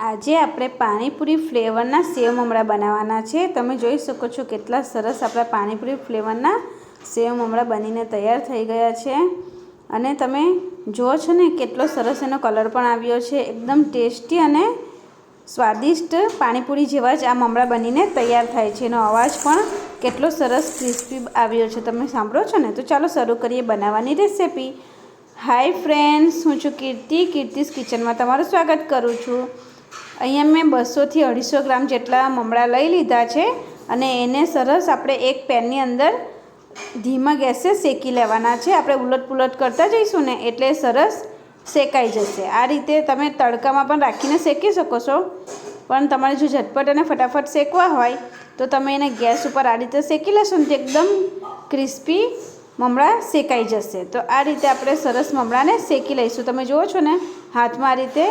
આજે આપણે પાણીપુરી ફ્લેવરના સેવ મમરા બનાવવાના છે. તમે જોઈ શકો છો કેટલા સરસ આપણા પાણીપુરી ફ્લેવરના સેવ મમરા બનીને તૈયાર થઈ ગયા છે. અને તમે જુઓ છો ને કેટલો સરસ એનો કલર પણ આવ્યો છે. એકદમ ટેસ્ટી અને સ્વાદિષ્ટ પાણીપુરી જેવા જ આ મમરા બનીને તૈયાર થાય છે. એનો અવાજ પણ કેટલો સરસ ક્રિસ્પી આવ્યો છે. તમે સાંભળો છો ને? તો ચાલો શરૂ કરીએ બનાવવાની રેસિપી. હાય ફ્રેન્ડ્સ, હું છું કીર્તિ. કીર્તિસ કિચનમાં તમારું સ્વાગત કરું છું. અહીંયા મેં બસોથી અઢીસો ગ્રામ જેટલા મમરા લઈ લીધા છે અને એને સરસ આપણે એક પેનની અંદર ધીમા ગેસે શેકી લેવાના છે. આપણે ઉલટ પુલટ કરતા જઈશું ને એટલે સરસ શેકાઈ જશે. આ રીતે તમે તડકામાં પણ રાખીને શેકી શકો છો. પણ તમારે જો ઝટપટ અને ફટાફટ શેકવા હોય તો તમે એને ગેસ ઉપર આ રીતે શેકી લેશો ને તે એકદમ ક્રિસ્પી મમરા શેકાઈ જશે. તો આ રીતે આપણે સરસ મમરાને શેકી લઈશું. તમે જુઓ છો ને, હાથમાં આ રીતે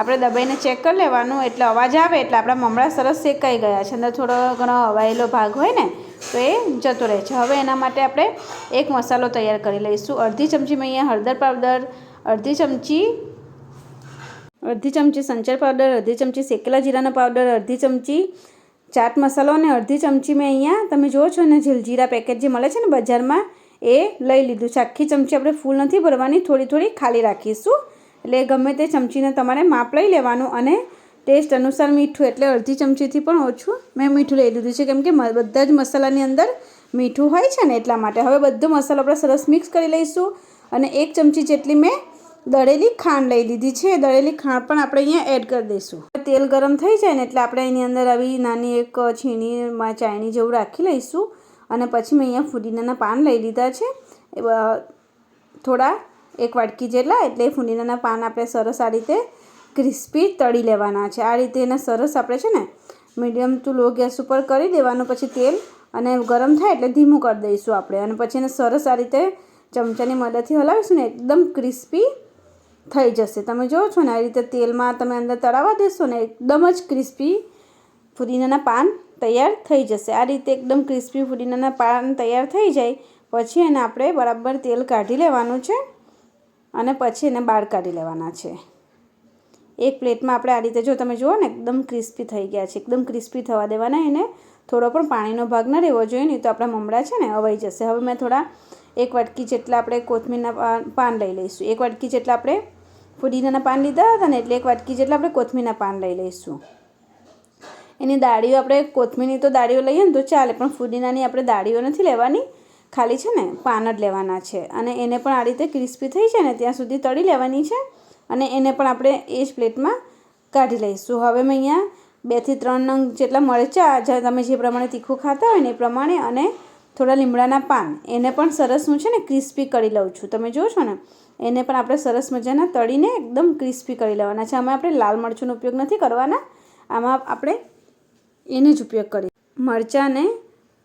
આપણે દબાઈને ચેક કરી લેવાનું. એટલે અવાજ આવે એટલે આપણા મમરા સરસ શેકાઈ ગયા છે. અંદર થોડો ઘણો હવાયેલો ભાગ હોય ને, તો એ જતો રહે છે. હવે એના માટે આપણે એક મસાલો તૈયાર કરી લઈશું. અડધી ચમચી મેં અહીંયા હળદર પાવડર, અડધી ચમચી અડધી ચમચી સંચર પાવડર, અડધી ચમચી શેકેલા જીરાનો પાવડર, અડધી ચમચી ચાટ મસાલો અને અડધી ચમચી મેં અહીંયા, તમે જુઓ છો ને જલજીરા પેકેટ જે મળે છે ને બજારમાં એ લઈ લીધું છે. આખી ચમચી આપણે ફૂલ નથી ભરવાની, થોડી થોડી ખાલી રાખીશું. એટલે ગમે તે ચમચીને તમારે માપ લઈ લેવાનું અને ટેસ્ટ અનુસાર મીઠું, એટલે અડધી ચમચીથી પણ ઓછું મેં મીઠું લઈ લીધું છે. કેમ કે બધા જ મસાલાની અંદર મીઠું હોય છે ને એટલા માટે. હવે બધો મસાલો આપણે સરસ મિક્સ કરી લઈશું અને એક ચમચી જેટલી મેં દળેલી ખાંડ લઈ લીધી છે. દળેલી ખાંડ પણ આપણે અહીંયા એડ કરી દઈશું. તેલ ગરમ થઈ જાય ને એટલે આપણે એની અંદર આવી નાની એક છીણીમાં ચાયણી જેવું રાખી લઈશું. અને પછી મેં અહીંયા ફુદીનાના પાન લઈ લીધા છે. થોડા, એક વાટકી જેટલા, એટલે ફુદીનાના પાન આપણે સરસ આ રીતે ક્રિસ્પી તળી લેવાના છે. આ રીતે એને સરસ આપણે છે ને, મીડિયમ ટુ લો ગેસ ઉપર કરી દેવાનું, પછી તેલ અને ગરમ થાય એટલે ધીમું કરી દઈશું આપણે. અને પછી એને સરસ આ રીતે ચમચાની મદદથી હલાવીશું ને, એકદમ ક્રિસ્પી થઈ જશે. તમે જુઓ છો ને, આ રીતે તેલમાં તમે અંદર તળાવવા દેશો ને, એકદમ જ ક્રિસ્પી ફુદીનાના પાન તૈયાર થઈ જશે. આ રીતે એકદમ ક્રિસ્પી ફુદીનાના પાન તૈયાર થઈ જાય. પછી એને આપણે બરાબર તેલ કાઢી લેવાનું છે અને પછી એને બહાર કાઢી લેવાના છે. એક પ્લેટમાં આપણે આ રીતે જો તમે જુઓ ને, એકદમ ક્રિસ્પી થઈ ગયા છે. એકદમ ક્રિસ્પી થવા દેવાના. એને થોડો પણ પાણીનો ભાગ ન રહેવો જોઈએ, નહીં તો આપણા મમરા છે ને અવાઈ જશે. હવે મેં થોડા એક વાટકી જેટલા આપણે કોથમીરના પાન લઈ લઈશું. એક વાટકી જેટલા આપણે ફુદીનાના પાન લીધા હતા ને, એટલે એક વાટકી જેટલા આપણે કોથમીરના પાન લઈ લઈશું. એની દાળીઓ આપણે કોથમીરની તો દાળીઓ લઈએ ને તો ચાલે, પણ ફુદીનાની આપણે દાળીઓ નથી લેવાની. ખાલી છે ને પાન જ લેવાના છે. અને એને પણ આ રીતે ક્રિસ્પી થઈ છે ને ત્યાં સુધી તળી લેવાની છે અને એને પણ આપણે એ જ પ્લેટમાં કાઢી લઈશું. હવે મેં અહીંયા બેથી ત્રણ નંગ જેટલા મરચાં તમે જે પ્રમાણે તીખું ખાતા હોય ને એ પ્રમાણે અને થોડા લીમડાના પાન. એને પણ સરસ હું છે ને ક્રિસ્પી કરી લઉં છું. તમે જુઓ છો ને, એને પણ આપણે સરસ મજાના તળીને એકદમ ક્રિસ્પી કરી લેવાના છે. આમાં આપણે લાલ મરચુંનો ઉપયોગ નથી કરવાના. આમાં આપણે એને જ ઉપયોગ કરીએ. મરચાં અને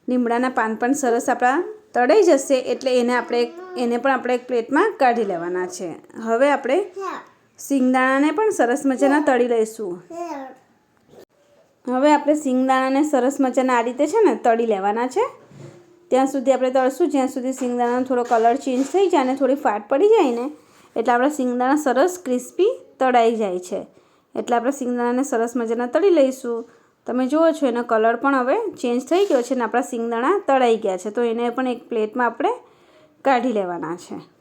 લીમડાના પાન પણ સરસ આપણા તળાઈ જશે એટલે એને આપણે એને પણ આપણે એક પ્લેટમાં કાઢી લેવાના છે. હવે આપણે સિંગદાણાને પણ સરસ મજાના તળી લઈશું. હવે આપણે સિંગદાણાને સરસ મજાના આ રીતે છે ને તળી લેવાના છે. ત્યાં સુધી આપણે તળશું. જ્યાં સુધી સિંગદાણાનો થોડો કલર ચેન્જ થઈ જાય અને થોડી ફાટ પડી જાય ને, એટલે આપણા સિંગદાણા સરસ ક્રિસ્પી તળાઈ જાય છે. એટલે આપણે સિંગદાણાને સરસ મજાના તળી લઈશું. તમે જુઓ છો એનો કલર પણ હવે ચેન્જ થઈ ગયો છે ને આપણા સિંગદાણા તળાઈ ગયા છે. તો એને પણ એક પ્લેટમાં આપણે કાઢી લેવાના છે.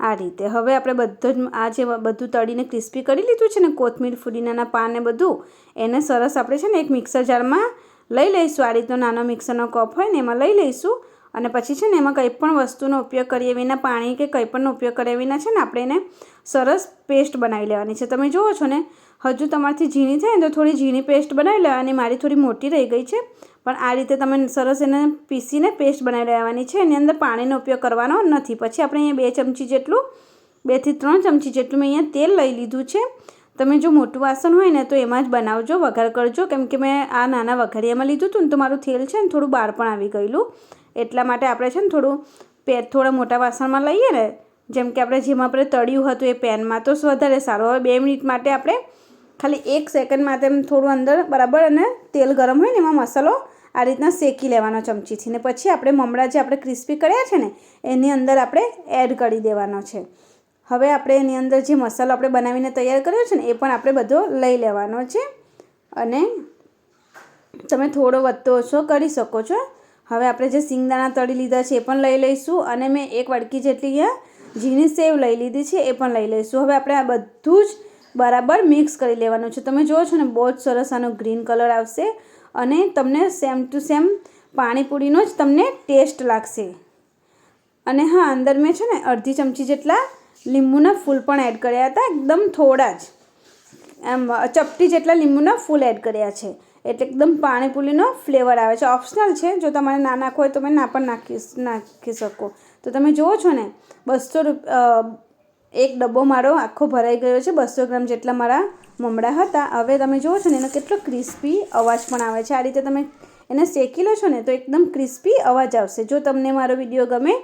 આ રીતે. હવે આપણે બધું જ આ જે બધું તળીને ક્રિસ્પી કરી લીધું છે ને કોથમીર, ફુદીનાના પાન ને બધું, એને સરસ આપણે છે ને એક મિક્સર જારમાં લઈ લઈશું. આ રીતનો નાનો મિક્સરનો કપ હોય ને એમાં લઈ લઈશું. અને પછી છે ને એમાં કંઈ પણ વસ્તુનો ઉપયોગ કરીએ વિના, પાણી કે કંઈ પણનો ઉપયોગ કર્યા વિના છે ને આપણે એને સરસ પેસ્ટ બનાવી લેવાની છે. તમે જુઓ છો ને હજુ તમારાથી ઝીણી થાય ને તો થોડી ઝીણી પેસ્ટ બનાવી લેવાની મારી થોડી મોટી રહી ગઈ છે. પણ આ રીતે તમે સરસ એને પીસીને પેસ્ટ બનાવી લેવાની છે. એની અંદર પાણીનો ઉપયોગ કરવાનો નથી. પછી આપણે અહીંયા બે ચમચી જેટલું બેથી ત્રણ ચમચી જેટલું મેં અહીંયા તેલ લઈ લીધું છે. તમે જો મોટું વાસણ હોય ને તો એમાં જ બનાવજો, વઘાર કરજો. કેમ કે મેં આ નાના વઘારિયામાં લીધું હતું ને તો મારું તેલ છે ને થોડું બહાર પણ આવી ગયેલું. એટલા માટે આપણે છે ને થોડું પે થોડા મોટા વાસણમાં લઈએ ને, જેમ કે આપણે જેમાં આપણે તળ્યું હતું એ પેનમાં તો વધારે સારું. હવે બે મિનિટ માટે આપણે ખાલી એક સેકન્ડ માટે થોડું અંદર બરાબર અને તેલ ગરમ હોય ને એમાં મસાલો આ રીતના શેકી લેવાનો ચમચીથી. ને પછી આપણે મમરા જે આપણે ક્રિસ્પી કર્યા છે ને, એની અંદર આપણે એડ કરી દેવાનો છે. હવે આપણે એની અંદર જે મસાલો આપણે બનાવીને તૈયાર કર્યો છે ને, એ પણ આપણે બધો લઈ લેવાનો છે. અને તમે થોડો વધતો ઓછો કરી શકો છો. હવે આપણે જે સિંગદાણા તળી લીધા છે એ પણ લઈ લઈશું અને મેં એક વડકી જેટલી અહીંયા ઝીણી સેવ લઈ લીધી છે એ પણ લઈ લઈશું. હવે આપણે આ બધું જ બરાબર મિક્સ કરી લેવાનું છે. તમે જુઓ છો ને, બહુ જ સરસ આનો ગ્રીન કલર આવશે અને તમને સેમ ટુ સેમ પાણીપુરીનો જ તમને ટેસ્ટ લાગશે. અને હા, અંદર મેં છે ને અડધી ચમચી જેટલા લીંબુના ફૂલ પણ એડ કર્યા હતા, એકદમ થોડા જ. એમ, ચપટી જેટલા લીંબુના ફૂલ એડ કર્યા છે. એટલે એકદમ પાણીપુરીનો ફ્લેવર આવે છે. ઓપ્શનલ છે, જો તમારે ના નાખવો હોય તો તમે ના પણ નાખી નાખી શકો. તો તમે જુઓ છો ને બસો એક ડબ્બો મારો આખો ભરાઈ ગયો છે બસો ગ્રામ જેટલા મારા મમડા હતા. હવે તમે જુઓ છો ને, એનો કેટલો ક્રિસ્પી અવાજ પણ આવે છે. આ રીતે તમે એને શેકી લો છો ને, તો એકદમ ક્રિસ્પી અવાજ આવશે. જો તમને મારો વીડિયો ગમે,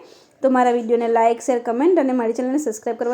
તો મારા વિડીયોને લાઇક શેર, કમેન્ટ અને મારી ચેનલને સબસ્ક્રાઈબ કરવાનું